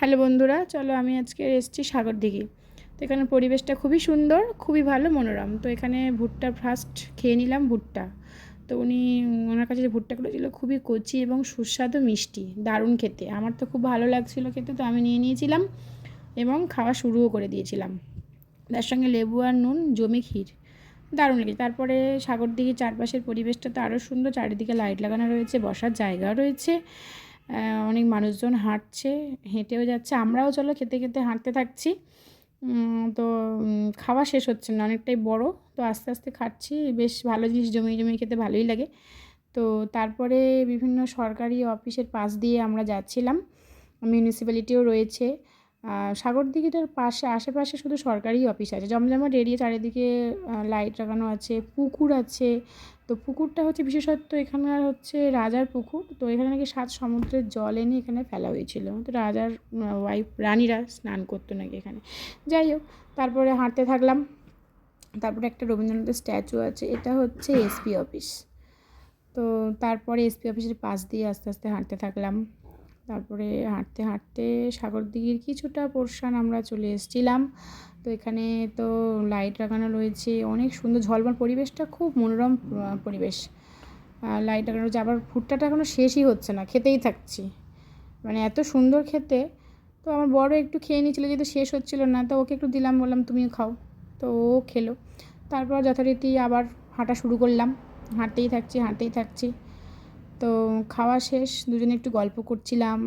Hello বন্ধুরা, চলো আমি আজকে এসেছি সাগর দিঘি। তো এখানে পরিবেশটা খুবই সুন্দর, খুবই ভালো, মনোরম। তো এখানে ভুট্টা ফার্স্ট খেয়ে নিলাম ভুট্টা। তো উনি, ওনার কাছে যে ভুট্টাগুলো ছিল খুবই কচি এবং সুস্বাদু, মিষ্টি, দারুণ খেতে। আমার তো খুব ভালো লাগছিল খেতে, তো আমি নিয়ে নিয়েছিলাম এবং খাওয়া শুরুও করে দিয়েছিলাম। তার সঙ্গে লেবু আর নুন, জমি ক্ষীর, দারুণ লেগেছে। তারপরে সাগর দিঘির চারপাশের পরিবেশটা তো আরও সুন্দর, চারিদিকে লাইট লাগানো রয়েছে, বসার জায়গা রয়েছে। অনেক মানুষজন হাঁটছে, হেঁটেও যাচ্ছে। আমরাও চলো খেতে খেতে হাঁটতে থাকছি। তো খাওয়া শেষ হচ্ছে না, অনেকটাই বড়। তো আস্তে আস্তে খাচ্ছি, বেশ ভালো জিনিস জমিয়ে জমিয়ে খেতে ভালোই লাগে। তো তারপরে বিভিন্ন সরকারি অফিসের পাশ দিয়ে আমরা যাচ্ছিলাম। মিউনিসিপ্যালিটিও রয়েছে। সাগর দিঘিটার পাশে, আশেপাশে শুধু সরকারি অফিস আছে। জমজমাট এরিয়া চারিদিকে লাইট লাগানো আছে, পুকুর আছে। তো পুকুরটা হচ্ছে বিশেষত্ব এখানকার হচ্ছে রাজার পুকুর। তো এখানে নাকি সাত সমুদ্রের জল এনে এখানে ফেলা হয়েছিল। তো রাজার ওয়াইফ রানীরা স্নান করতো নাকি এখানে। যাই হোক, তারপরে হাঁটতে থাকলাম। তারপরে একটা রবীন্দ্রনাথের স্ট্যাচু আছে। এটা হচ্ছে এসপি অফিস তো তারপরে এসপি অফিসের পাশ দিয়ে আস্তে আস্তে হাঁটতে থাকলাম। তারপরে হাঁটতে হাঁটতে সাগর দিঘির কিছুটা পোর্শান আমরা চলে এসেছিলাম। তো এখানে তো লাইট লাগানো রয়েছে, অনেক সুন্দর ঝলমল পরিবেশটা, খুব মনোরম পরিবেশ। লাইট লাগানো রয়েছে, আবার ভুট্টাটা এখনও শেষই হচ্ছে না, খেতেই থাকছি। মানে এত সুন্দর খেতে। তো আমার বড় একটু খেয়ে নিয়েছিলো, যেহেতু শেষ হচ্ছিল না, তো ওকে একটু দিলাম, বললাম, তুমিও খাও। তো ও খেলো। তারপর যথারীতি আবার হাঁটা শুরু করলাম। হাঁটতেই থাকছি হাঁটতেই থাকছি। তো খাওয়া শেষ, দুজনে একটু গল্প করছিলাম।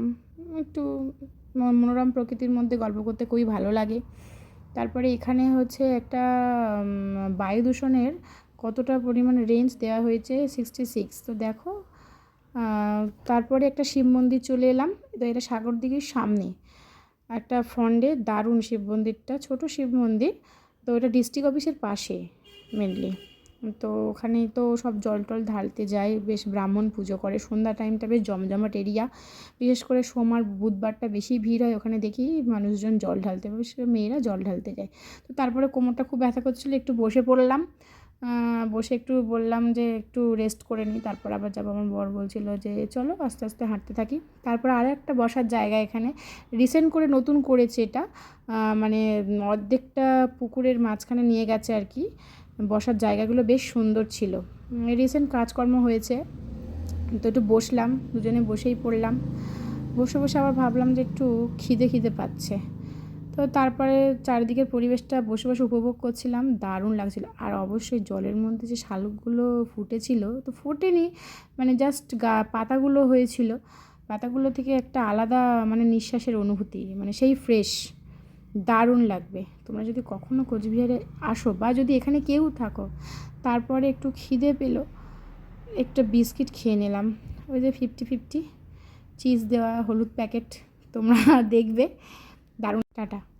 একটু মনোরম প্রকৃতির মধ্যে গল্প করতে খুবই ভালো লাগে। তারপরে এখানে হচ্ছে একটা বায়ু দূষণের কতটা পরিমাণ রেঞ্জ দেওয়া হয়েছে সিক্সটি সিক্স তো দেখো তারপরে একটা শিব মন্দির চলে এলাম। তো এটা সাগর দিঘির সামনে। একটা ফন্ডে দারুণ শিব মন্দিরটা, ছোটো শিব মন্দির। তো এটা ডিস্ট্রিক্ট অফিসের পাশে মেনলি তো ওখানে তো সব জল টল ঢালতে যায় বেশ ব্রাহ্মণ পুজো করে। সন্ধ্যা টাইমটা বেশ জমজমাট এরিয়া বিশেষ করে সোমবার, বুধবারটা বেশি ভিড় হয়, ওখানে দেখি মানুষজন জল ঢালতে করে মেয়েরা জল ঢালতে যায়। তো তারপরে কোমরটা খুব ব্যথা করছিল, একটু বসে পড়লাম। বসে একটু বললাম যে একটু রেস্ট করে নিই তারপর আবার যাব। আমার বর বলছিল যে, চলো আস্তে আস্তে হাঁটতে থাকি। তারপর আর একটা বসার জায়গা এখানে। রিসেন্ট করে নতুন করেছে এটা। মানে অর্ধেকটা পুকুরের মাঝখানে নিয়ে গেছে আর কি। বসার জায়গাগুলো বেশ সুন্দর ছিল। রিসেন্ট কাজকর্ম হয়েছে। তো একটু বসলাম, দুজনে বসেই পড়লাম। বসে বসে আবার ভাবলাম যে একটু খিদে খিদে পাচ্ছে। তো তারপরে চারিদিকের পরিবেশটা বসে বসে উপভোগ করছিলাম, দারুণ লাগছিল। আর অবশ্যই জলের মধ্যে যে শালুকগুলো ফুটেছিল, তো ফোটেনি মানে জাস্ট গা, পাতাগুলো হয়েছিল। পাতাগুলো থেকে একটা আলাদা মানে নিঃশ্বাসের অনুভূতি মানে সেই ফ্রেশ দারুণ লাগবে। তোমরা যদি কখনও কোচবিহারে আসো বা যদি এখানে কেউ থাকো, তারপরে একটু খিদে পেল, একটা বিস্কিট খেয়ে নিলাম। ওই যে ফিফটি ফিফটি চিজ দেওয়া হলুদ প্যাকেট তোমরা দেখবে। দারুণ। টাটা।